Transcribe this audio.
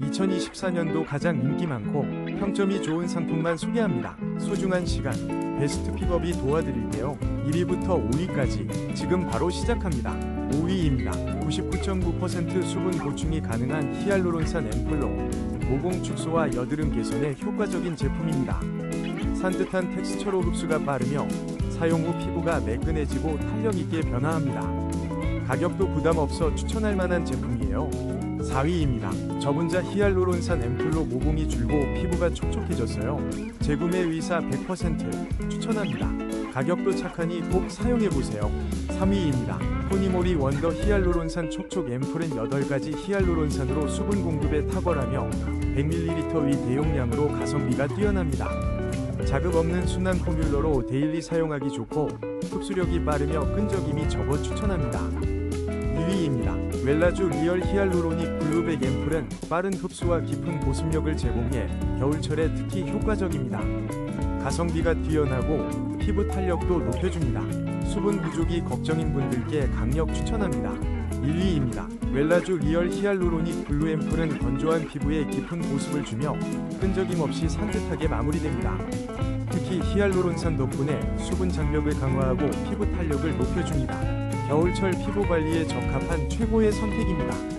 2024년도 가장 인기 많고 평점이 좋은 상품만 소개합니다. 소중한 시간, 베스트 픽업이 도와드릴게요. 1위부터 5위까지 지금 바로 시작합니다. 5위입니다. 99.9% 수분 보충이 가능한 히알루론산 앰플로 모공 축소와 여드름 개선에 효과적인 제품입니다. 산뜻한 텍스처로 흡수가 빠르며 사용 후 피부가 매끈해지고 탄력 있게 변화합니다. 가격도 부담 없어 추천할 만한 제품이에요. 4위입니다. 저분자 히알루론산 앰플로 모공이 줄고 피부가 촉촉해졌어요. 재구매 의사 100% 추천합니다. 가격도 착하니 꼭 사용해보세요. 3위입니다. 토니모리 원더 히알루론산 촉촉 앰플은 8가지 히알루론산으로 수분 공급에 탁월하며 100ml의 대용량으로 가성비가 뛰어납니다. 자극 없는 순한 포뮬러로 데일리 사용하기 좋고 흡수력이 빠르며 끈적임이 적어 추천합니다. 2위입니다. 웰라주 리얼 히알루로닉 블루백 앰플은 빠른 흡수와 깊은 보습력을 제공해 겨울철에 특히 효과적입니다. 가성비가 뛰어나고 피부 탄력도 높여줍니다. 수분 부족이 걱정인 분들께 강력 추천합니다. 1위입니다. 웰라주 리얼 히알루로닉 블루 앰플은 건조한 피부에 깊은 보습을 주며 끈적임 없이 산뜻하게 마무리됩니다. 특히 히알루론산 덕분에 수분 장벽을 강화하고 피부 탄력을 높여줍니다. 겨울철 피부 관리에 적합한 최고의 선택입니다.